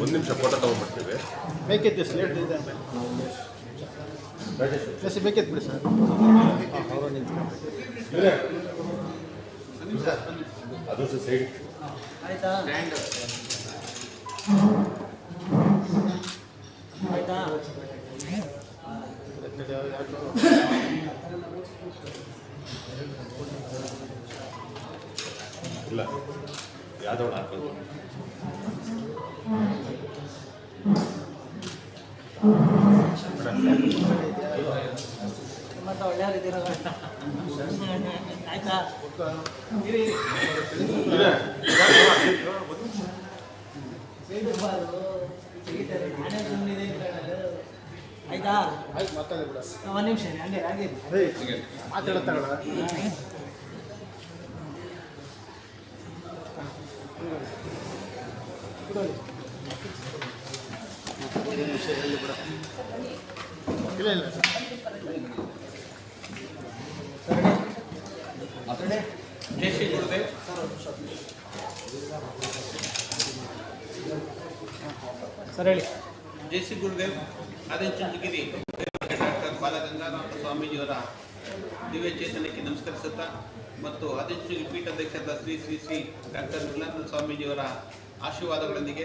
ಒಂದು ನಿಮಿಷ ಫೋಟೋ ತೊಗೊಂಡ್ಬಿಡ್ತೀವಿ ಬೇಕಿತ್ತು ಸರ್ ಲೇಟ್ ಇದೆ ಜಾಸ್ತಿ ಬೇಕಿತ್ತು ಬಿಡಿ ಸರ್. ಅದು ಸೈಡ್. ಆಯ್ತಾ? ಆಯ್ತಾ? ಇಲ್ಲ. ಯಾವ್ದೋಣ ಹಾಕೊಂಡು ಮತ್ತೆ ಒಳ್ಳೆಯವ್ರಿದ್ದೀರ ಆಯ್ತಾ? ಆಯ್ತಾ? ಒಂದು ನಿಮಿಷ ಹಂಗೆ ಹಾಗೆ. ಏಯ್ ಇಲ್ಲ ಇಲ್ಲ ಸರ್ ಜೈ ಶ್ರೀ ಗುರುದೇವ್. ಸರ್ ಹೇಳಿ ಜೈ ಶ್ರೀ ಗುರುದೇವ್ ಅದೇ ಚುಂಚಗಿರಿ ಡಾಕ್ಟರ್ ಬಾಲಗಂಗಾಧರ ಸ್ವಾಮೀಜಿಯವರ ದಿವ್ಯ ಚೇತನಕ್ಕೆ ನಮಸ್ಕರಿಸುತ್ತಾ ಮತ್ತು ಅಧ್ಯಕ್ಷ ಪೀಠಾಧ್ಯಕ್ಷರಾದ ಶ್ರೀ ಶ್ರೀ ಶ್ರೀ ಡಾಕ್ಟರ್ ನಿರ್ಮಲಾನಂದ ಸ್ವಾಮೀಜಿಯವರ ಆಶೀರ್ವಾದಗಳೊಂದಿಗೆ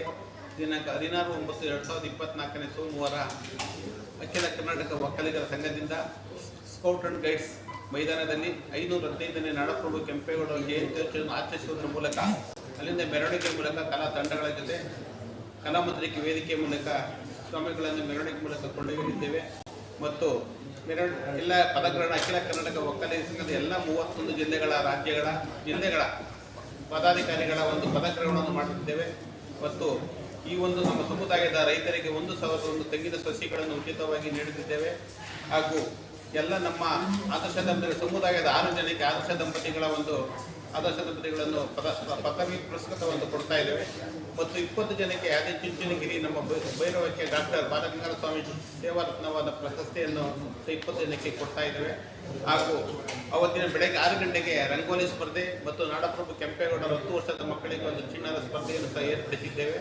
ದಿನಾಂಕ ಹದಿನಾರು ಒಂಬತ್ತು ಎರಡು ಸಾವಿರದ ಇಪ್ಪತ್ತ್ನಾಲ್ಕನೇ ಸೋಮವಾರ ಅಖಿಲ ಕರ್ನಾಟಕ ಒಕ್ಕಲಿಗರ ಸಂಘದಿಂದ ಸ್ಕೌಟ್ ಅಂಡ್ ಗೈಡ್ಸ್ ಮೈದಾನದಲ್ಲಿ ಐನೂರ ಹದಿನೈದನೇ ನಾಡಪ್ರಭು ಕೆಂಪೇಗೌಡ ಜಯಂತ್ಯೋತ್ಸವವನ್ನು ಆಚರಿಸುವುದರ ಮೂಲಕ, ಅಲ್ಲಿಂದ ಮೆರವಣಿಗೆ ಮೂಲಕ ಕಲಾ ತಂಡಗಳ ಜೊತೆ ಕಲಾಮಂತ್ರಿಕೆ ವೇದಿಕೆ ಮೂಲಕ ಸ್ವಾಮಿಗಳನ್ನು ಮೆರವಣಿಗೆ ಮೂಲಕ ಕೊಂಡೊಯ್ಯಲಿದ್ದೇವೆ. ಮತ್ತು ಎಲ್ಲ ಪದಗ್ರಹಣ, ಅಖಿಲ ಕರ್ನಾಟಕ ಒಕ್ಕಲಿಗ ಸಂಘದ ಎಲ್ಲ ಮೂವತ್ತೊಂದು ಜಿಲ್ಲೆಗಳ ರಾಜ್ಯಗಳ ಜಿಲ್ಲೆಗಳ ಪದಾಧಿಕಾರಿಗಳ ಒಂದು ಪದಗ್ರಹಣವನ್ನು ಮಾಡುತ್ತಿದ್ದೇವೆ ಮತ್ತು ಈ ಒಂದು ನಮ್ಮ ಸಮುದಾಯದ ರೈತರಿಗೆ ಒಂದು ಸಾವಿರದ ಒಂದು ತೆಂಗಿನ ಸಸಿಗಳನ್ನು ಉಚಿತವಾಗಿ ನೀಡುತ್ತಿದ್ದೇವೆ. ಹಾಗೂ ಎಲ್ಲ ನಮ್ಮ ಆದರ್ಶ ದಂಪತಿ ಸಮುದಾಯದ ಆರು ಜನಕ್ಕೆ ಆದರ್ಶ ದಂಪತಿಗಳ ಒಂದು ಆದರ್ಶ ದಂಪತಿಗಳನ್ನು ಪದ ಪದವಿ ಪುರಸ್ಕೃತವನ್ನು ಕೊಡ್ತಾ ಇದ್ದೇವೆ. ಮತ್ತು ಇಪ್ಪತ್ತು ಜನಕ್ಕೆ ಅದೇ ಚುಂಚನಗಿರಿ ನಮ್ಮ ಭೈರವಕ್ಕೆ ಡಾಕ್ಟರ್ ಬಾಲಗಂಗಾಧರ ಸ್ವಾಮಿ ಸೇವಾರತ್ನವಾದ ಪ್ರಶಸ್ತಿಯನ್ನು ಇಪ್ಪತ್ತು ಜನಕ್ಕೆ ಕೊಡ್ತಾ ಇದ್ದೇವೆ. ಹಾಗೂ ಅವತ್ತಿನ ಬೆಳಗ್ಗೆ ಆರು ಗಂಟೆಗೆ ರಂಗೋಲಿ ಸ್ಪರ್ಧೆ ಮತ್ತು ನಾಡಪ್ರಭು ಕೆಂಪೇಗೌಡರ ಹತ್ತು ವರ್ಷದ ಮಕ್ಕಳಿಗೆ ಒಂದು ಚಿನ್ನದ ಸ್ಪರ್ಧೆಯನ್ನು ಸಹ ಏರ್ಪಡಿಸಿದ್ದೇವೆ.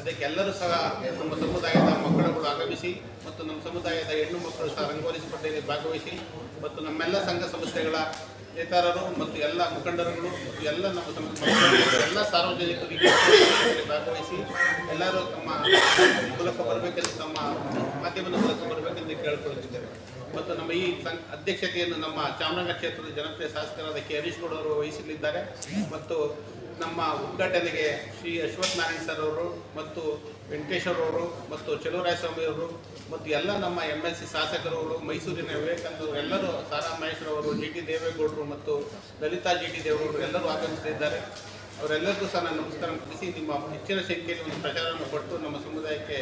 ಅದಕ್ಕೆಲ್ಲರೂ ಸಹ ನಮ್ಮ ಸಮುದಾಯದ ಮಕ್ಕಳುಗಳು ಆಗಮಿಸಿ ಮತ್ತು ನಮ್ಮ ಸಮುದಾಯದ ಹೆಣ್ಣು ಮಕ್ಕಳು ಸಹ ರಂಗೋಲಿ ಸ್ಪರ್ಧೆಯಲ್ಲಿ ಭಾಗವಹಿಸಿ ಮತ್ತು ನಮ್ಮೆಲ್ಲ ಸಂಘ ಸಂಸ್ಥೆಗಳ ನೇತಾರರು ಮತ್ತು ಎಲ್ಲ ಮುಖಂಡರುಗಳು ಮತ್ತು ಎಲ್ಲ ನಮ್ಮ ಎಲ್ಲ ಸಾರ್ವಜನಿಕರಿಗೆ ಭಾಗವಹಿಸಿ ಎಲ್ಲರೂ ತಮ್ಮ ಮೂಲಕ ಬರಬೇಕೆಂದು ತಮ್ಮ ಮಾಧ್ಯಮದ ಮೂಲಕ ಬರಬೇಕೆಂದು ಕೇಳಿಕೊಳ್ಳುತ್ತಿದ್ದೇವೆ. ಮತ್ತು ನಮ್ಮ ಈ ಅಧ್ಯಕ್ಷತೆಯನ್ನು ನಮ್ಮ ಚಾಮರಾಜನಗರ ಕ್ಷೇತ್ರದ ಜನಪ್ರಿಯ ಶಾಸಕರಾದ ಕೆ ಹರೀಶ್ ಗೌಡ ಅವರು ವಹಿಸಲಿದ್ದಾರೆ. ಮತ್ತು ನಮ್ಮ ಉದ್ಘಾಟನೆಗೆ ಶ್ರೀ ಅಶ್ವಥ್ ನಾರಾಯಣ್ ಸರ್ ಅವರು ಮತ್ತು ವೆಂಕಟೇಶ್ವರ ಅವರು ಮತ್ತು ಚಲುವರಾಯ ಸ್ವಾಮಿ ಅವರು ಮತ್ತು ಎಲ್ಲ ನಮ್ಮ ಎಂ ಎಲ್ ಸಿ ಶಾಸಕರವರು ಮೈಸೂರಿನ ವಿವೇಕಂದರು ಎಲ್ಲರೂ ಸಾರಾ ಮಹೇಶ್ವರ ಅವರು, ಜಿ ಟಿ ದೇವೇಗೌಡರು ಮತ್ತು ಲಲಿತಾ ಜಿ ಟಿ ದೇವೇಗೌಡರು ಎಲ್ಲರೂ ಆಗಮಿಸಿದ್ದಾರೆ. ಅವರೆಲ್ಲರಿಗೂ ಸಹ ನಾನು ನಮಸ್ಕಾರ ಮುಗಿಸಿ, ನಿಮ್ಮ ಹೆಚ್ಚಿನ ಸಂಖ್ಯೆಯಲ್ಲಿ ಒಂದು ಪ್ರಚಾರವನ್ನು ಕೊಟ್ಟು ನಮ್ಮ ಸಮುದಾಯಕ್ಕೆ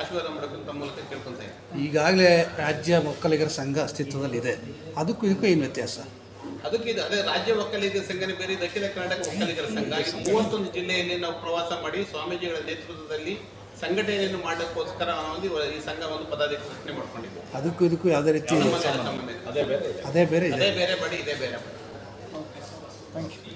ಆಶೀರ್ವಾದ ಮಾಡೋಕ್ಕಂತ ಮೂಲಕ ಕೇಳ್ಕೊತಾ ಈಗಾಗಲೇ ರಾಜ್ಯ ಒಕ್ಕಲಿಗರ ಸಂಘ ಅಸ್ತಿತ್ವದಲ್ಲಿದೆ. ಅದಕ್ಕೂ ಇದಕ್ಕೂ ಏನು ವ್ಯತ್ಯಾಸ? ಅದಕ್ಕೆ ಇದು ಅದೇ ರಾಜ್ಯ ಒಕ್ಕಲಿಗರ ಸಂಘನೇ ಬೇರೆ ದಕ್ಷಿಣ ಕರ್ನಾಟಕ ಒಕ್ಕಲಿಗರ ಸಂಘ ಇದು ಮೂವತ್ತೊಂದು ಜಿಲ್ಲೆಯಲ್ಲಿ ನಾವು ಪ್ರವಾಸ ಮಾಡಿ ಸ್ವಾಮೀಜಿಗಳ ನೇತೃತ್ವದಲ್ಲಿ ಸಂಘಟನೆಯನ್ನು ಮಾಡೋಕ್ಕೋಸ್ಕರ ಈ ಈ ಒಂದು ಪದಾಧಿಕಾರಿ ಮಾಡ್ಕೊಂಡಿದ್ದೆ ಅದಕ್ಕೂ ಇದಕ್ಕೂ ಯಾವುದೇ ರೀತಿ. ಅದೇ ಬೇರೆ ಅದೇ ಬೇರೆ ಅದೇ ಇದೆ ಬೇರೆ ಬಡಿ ಇದೇ ಬೇರೆ ಬಡಿ ಥ್ಯಾಂಕ್ ಯು